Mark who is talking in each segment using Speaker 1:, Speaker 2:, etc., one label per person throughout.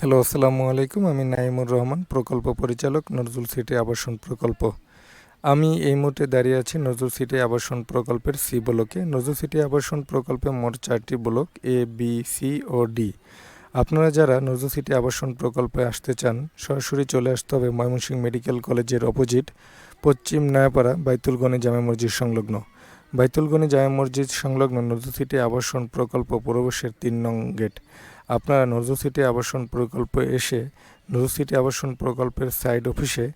Speaker 1: Hello আসসালামু আলাইকুম। আমি নাইমুর রহমান, প্রকল্প পরিচালক, নজরুল সিটি আবাসন প্রকল্প। আমি এই মুহূর্তে দাঁড়িয়ে আছি নজরুল সিটি আবাসন প্রকল্পের সি ব্লকে। নজরুল সিটি আবাসন প্রকল্পে মোট চারটি ব্লক এ বি সি ও ডি আপনারা যারা নজরুল সিটি আবাসন প্রকল্পে আসতে চান, সরাসরি চলে আসতে হবে ময়মনসিংহ মেডিকেল কলেজের অপোজিট, পশ্চিম নয়াপাড়া বাইতুলগণি জামে মসজিদ সংলগ্ন। বাইতুলগণি জামে মসজিদ সংলগ্ন নজরুল সিটি আবাসন প্রকল্প প্রবেশের তিন নং গেট। আপনারা নজরুল সিটি আবাসন প্রকল্প এসে নজরুল সিটি আবাসন প্রকল্পের সাইড অফিসে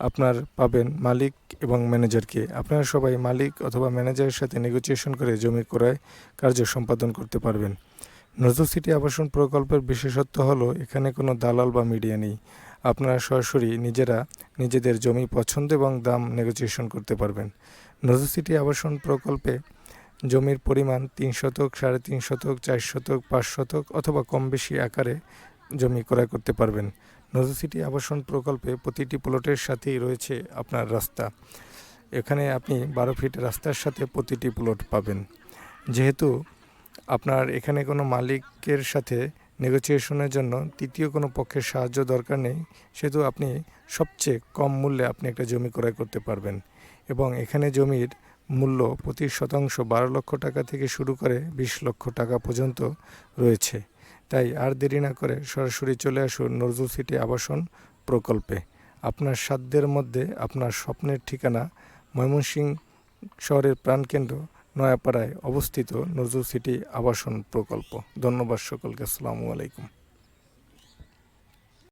Speaker 1: আপনার পাবেন মালিক এবং ম্যানেজারকে আপনারা সবাই মালিক অথবা ম্যানেজারের সাথে নেগোসিয়েশন করে জমি ক্রয় কার্য সম্পাদন করতে পারবেন। নজরুল সিটি আবাসন প্রকল্পের বিশেষত্ব হলো, এখানে কোনো দালাল বা মিডিয়া নেই। আপনারা সরাসরি নিজেরা নিজেদের জমি পছন্দ এবং দাম নেগোসিয়েশন করতে পারবেন। নজরুল সিটি আবাসন প্রকল্পে জমির পরিমাণ তিন শতক, সাড়ে তিন শতক, চার শতক, পাঁচ শতক অথবা কম বেশি আকারে জমি ক্রয় করতে পারবেন। নদী সিটি আবাসন প্রকল্পে প্রতিটি প্লটের সাথেই রয়েছে আপনার রাস্তা। এখানে আপনি বারো ফিট রাস্তার সাথে প্রতিটি প্লট পাবেন। যেহেতু আপনার এখানে কোনো মালিকের সাথে নেগোসিয়েশনের জন্য তৃতীয় কোনো পক্ষের সাহায্য দরকার নেই, সেহেতু আপনি সবচেয়ে কম মূল্যে আপনি একটা জমি ক্রয় করতে পারবেন। এবং এখানে জমির মূল্য প্রতি শতাংশ বারো লক্ষ টাকা থেকে শুরু করে বিশ লক্ষ টাকা পর্যন্ত রয়েছে। তাই আর দেরি না করে সরাসরি চলে আসুন নজরুল সিটি আবাসন প্রকল্পে। আপনার সাধ্যের মধ্যে আপনার স্বপ্নের ঠিকানা ময়মনসিংহ শহরের প্রাণকেন্দ্র নয়াপাড়ায় অবস্থিত নজরুল সিটি আবাসন প্রকল্প। ধন্যবাদ সকলকে আসসালামু আলাইকুম।